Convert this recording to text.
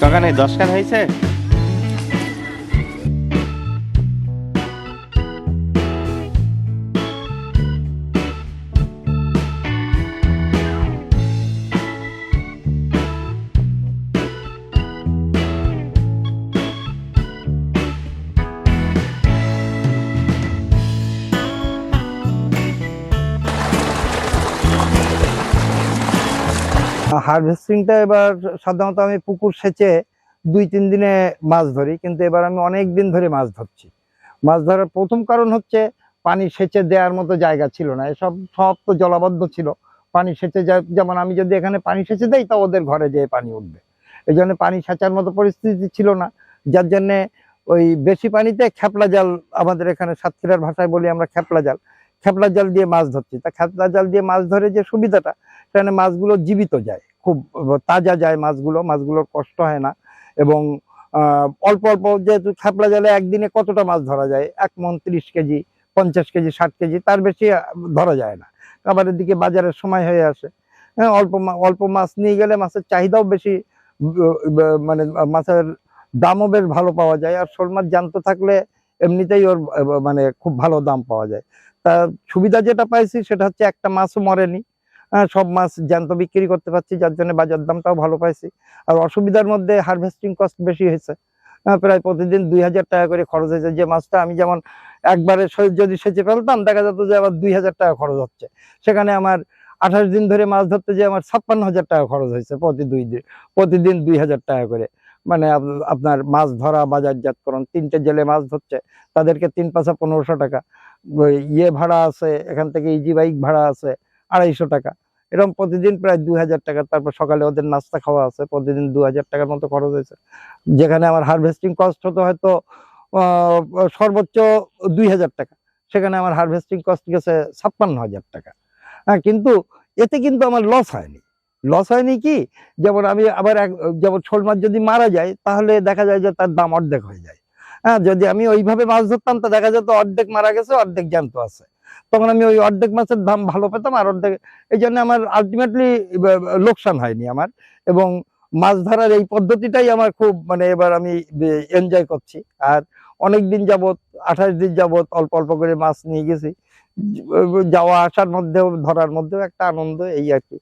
কাকা নেই দশ কান হয়েছে? হারভেস্টিংটা এবার সাধারণত আমি পুকুর সেচে দুই, তিন দিনে মাছ ধরি, কিন্তু এবার আমি অনেক দিন ধরে মাছ ধরছি। মাছ ধরার প্রথম কারণ হচ্ছে পানি সেচে দেওয়ার মতো জায়গা ছিল না। এসব সব তো জলাবদ্ধ ছিল। পানি সেচে যেমন আমি যদি এখানে পানি সেচে দেই তা ওদের ঘরে যেয়ে পানি উঠবে। এই জন্য পানি সেচার মতো পরিস্থিতি ছিল না। যার জন্যে ওই বেশি পানিতে খেপলা জাল আমাদের এখানে সাতক্ষীরার ভাষায় বলি আমরা খেপলা জাল। খেপলা জাল দিয়ে মাছ ধরছি। তা খেপলা জাল দিয়ে মাছ ধরে যে সুবিধাটা সেখানে মাছগুলো জীবিত যায়। খুব তাজা যায় মাছগুলো, মাছগুলোর কষ্ট হয় না। এবং অল্প অল্প যেহেতু ছাপলা জালে একদিনে কতটা মাছ ধরা যায়? এক মন তিরিশ কেজি, পঞ্চাশ কেজি, ষাট কেজি, তার বেশি ধরা যায় না। খাবারের দিকে বাজারের সময় হয়ে আসে। হ্যাঁ অল্প অল্প মাছ নিয়ে গেলে মাছের চাহিদাও বেশি মানে মাছের দামও বেশ ভালো পাওয়া যায়। আর শোল মাছ জ্যান্ত থাকলে এমনিতেই ওর মানে খুব ভালো দাম পাওয়া যায়। তা সুবিধা যেটা পাইছি সেটা হচ্ছে একটা মাছও মরেনি। সব মাছ জ্যান্ত বিক্রি করতে পারছি যার জন্য বাজার দামটাও ভালো পাইছি। আর অসুবিধার মধ্যে হারভেস্টিং কস্ট বেশি হয়েছে। হ্যাঁ, প্রায় প্রতিদিন দুই হাজার টাকা করে খরচ হয়েছে। যে মাছটা আমি যেমন একবারে যদি সেচে ফেলতাম দেখা যেত যে আবার দুই হাজার টাকা খরচ হচ্ছে। সেখানে আমার আঠাশ দিন ধরে মাছ ধরতে যে আমার ছাপ্পান্ন হাজার টাকা খরচ হয়েছে প্রতি দুই দিন প্রতিদিন দুই হাজার টাকা করে। মানে আপনার মাছ ধরা বাজারজাতকরণ তিনটে জেলে মাছ ধরছে তাদেরকে তিন পাঁচা পনেরোশো টাকা। ইয়ে ভাড়া আছে এখান থেকে ইজি বাইক ভাড়া আছে আড়াইশো টাকা। এরকম প্রতিদিন প্রায় দুই হাজার টাকা। তারপর সকালে ওদের নাস্তা খাওয়া আছে, প্রতিদিন দু হাজার টাকার মতো খরচ হয়েছে। যেখানে আমার হারভেস্টিং কস্ট হতো হয়তো সর্বোচ্চ দুই হাজার টাকা। সেখানে আমার হারভেস্টিং কস্ট গেছে ছাপ্পান্ন হাজার টাকা। হ্যাঁ কিন্তু এতে কিন্তু আমার লস হয়নি। লস হয়নি কি? যেমন আমি আবার এক, যেমন শোল মাছ যদি মারা যায়, তাহলে দেখা যায় যে তার দাম অর্ধেক হয়ে যায়। হ্যাঁ যদি আমি ওইভাবে মাছ ধরতাম, তা দেখা যেত অর্ধেক মারা গেছে, অর্ধেক জ্যান্ত আছে। তখন আমি ওই অর্ধেক মাছের দাম ভালো পেতাম আর অর্ধেক, এই জন্য আমার আলটিমেটলি লোকসান হয়নি আমার। এবং মাছ ধরার এই পদ্ধতিটাই আমার খুব মানে এবার আমি এনজয় করছি। আর অনেক দিন যাবত আঠাশ দিন যাবত অল্প অল্প করে মাছ নিয়ে গেছি। যাওয়া আসার মধ্যেও, ধরার মধ্যেও একটা আনন্দ, এই আর কি।